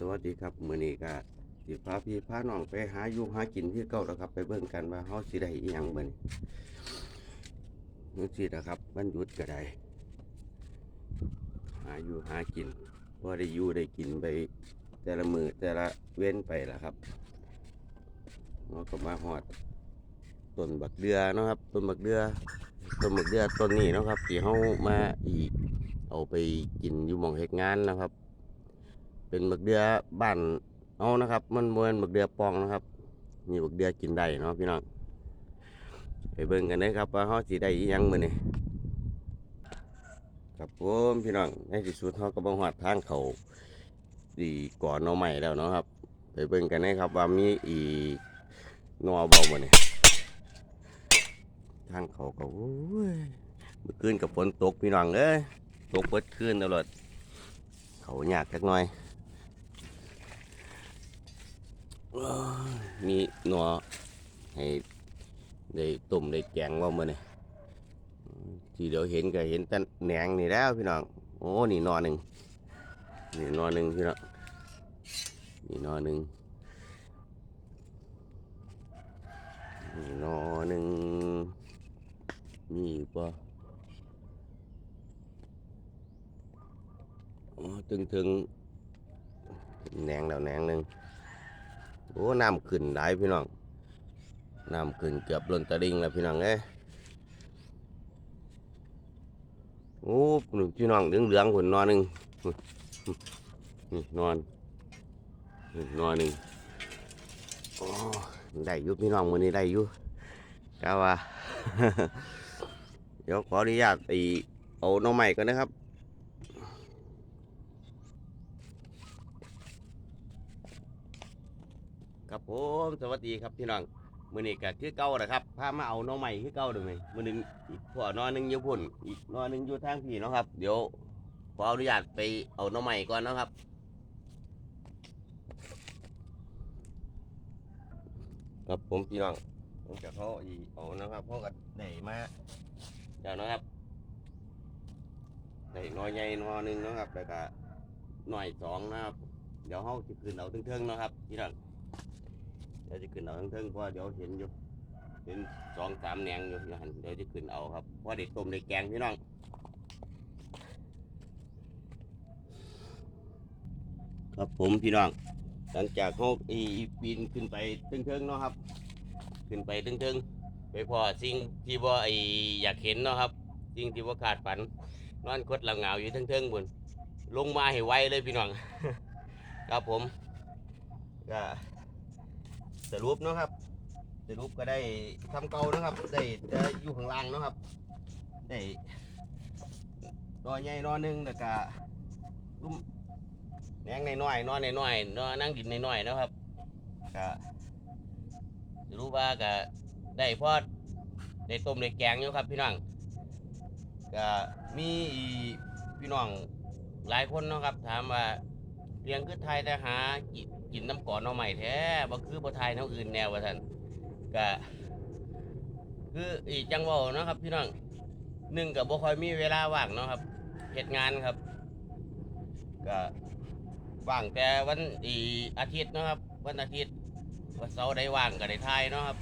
สวัสดีครับมื้อนี้ก็สิพาพี่พาน้องไปหาอยู่หากินที่เก่าแล้วครับ ไปเบิ่งกันว่าเฮาสิได้อีหยังมื้อนี้นี่สินะครับวันหยุดก็ได้หาอยู่หากินพอได้อยู่ได้กินไป แต่ละมือแต่ละเว้นไปล่ะครับเราก็มาฮอดต้นบักเดือนะครับต้นบักเดือต้นบักเดือต้นนี้นะครับที่เฮามาอีก เอาไปกินอยู่หมองเฮ็ดงานนะครับ เป็นบักเดือบ้านเอานะครับ มันมันบักเดือปองนะครับ มีบักเดือกินได้เนาะพี่น้องไปเบิ่งกันเลยครับว่าเฮาสิได้อีหยังมื้อนี้ครับผมพี่น้องในที่สุดเฮาก็บ่ฮอดทางเขาดีก่อนหน่อใหม่แล้วเนาะครับ ไปเบิ่งกันเลยครับว่ามีอีหนอเบามื้อนี้ทางเขาก็โอ้ยเมื่อคืนกับฝนตกพี่น้องเอ้ยตกเบิดคืนตลอดเขายากจักหน่อย อ้าย มีหนัวให้ได้ต้มได้แกงว่ามื่อนี่ทีเดียวเห็นก็เห็นแต่แหนงนี่แล้วพี่น้อง โอ้นี่นอหนึ่งนี่นอหนึ่งพี่น้องนี่นอหนึ่งนี่นอหนึ่งมีปะอ๋อถึงถึงๆแหนงแล้วแหนงหนึ่ง โอ้น้ำขึ้นได้พี่น้องน้ำขึ้นเกือบล้นตะลิงแล้วพี่น้องเอ้โอ้หนึ่งพี่น้องเหลืองเหลืองๆหุ่นนอนหนึ่งนี่นอนนอนหนึ่งโอ้ได้ยุพี่น้องมือนี้ได้ยุกาว่าเดี๋ยวขออนุญาตไอเอาหน้องใหม่ก่อนนะครับ ครับผมสวัสดีครับพี่น้องมือนี้ก็คือเก่านะครับพามาเอาน้องใหม่คือเก่าเด้ไหมมือหนึงอีกพวกนอหนึงอยู่พุ่นอีกนอหนึงอยู่ทางพี่เนาะครับ เดี๋ยวขออนุญาตไปเอาน้องใหม่ก่อนนะครับครับผมพี่น้องผมจะเขาอีเอานะครับเพราะก็ได้มาเดี๋ยวนะครับได้หนอใหญ่หนอหนึ่งนะครับแล้วก็หน่อยสองนะครับเดี๋ยวเขาจะคืนเอาเทิงๆนะครับพี่น้อง เดี๋ยวจะขึ้นเอาเทิงๆเพราะเดี๋ยวเห็นอยู่เห็นสองสามแหนงอยู่อยู่หันเดี๋ยวจะขึ้นเอาครับเพราะเด็กต้มเด็กแกงพี่น้องครับผมพี่น้อง หลังจากเขาอีปีนขึ้นไปเทิงๆเนาะครับ ขึ้นไปเทิงๆไปพอสิ่งที่ว่าไออยากเห็นเนาะครับ สิ่งที่ว่าขาดฝันนอนคดหลังเหงาอยู่เทิงๆบนลงมาให้ไวเลยพี่น้อง ครับผมก็ สรุปเนาะครับสรุปก็ได้ทำเก่านะครับ ได้จะอยู่ข้างล่างเนาะครับ ได้นอใหญ่นอหนึ่งแล้วก็ลุ่มแนงในน้อยนอนในน้อยนอนนั่งดินน้อยเนาะครับก็สรุปว่าก็ได้พอดได้ต้มได้แกงอยู่ครับพี่น้องก็มีพี่น้องหลายคนเนาะครับ ถามว่า เลี้ยงคือไทยแต่หากินกินน้ำก่อนเอาใหม่แท้บ่คือบ่ไทยแนวอื่นแนวว่าท่านก็คืออีจังเว่าเนาะครับ พี่น้องหนึ่งกับบ่ค่อยมีเวลาว่างเนาะครับเฮ็ดงานครับ ก็ว่างแต่วันอีอาทิตย์เนาะครับ วันอาทิตย์วันเสาร์ได้ว่างก็ได้ทายเนาะครับ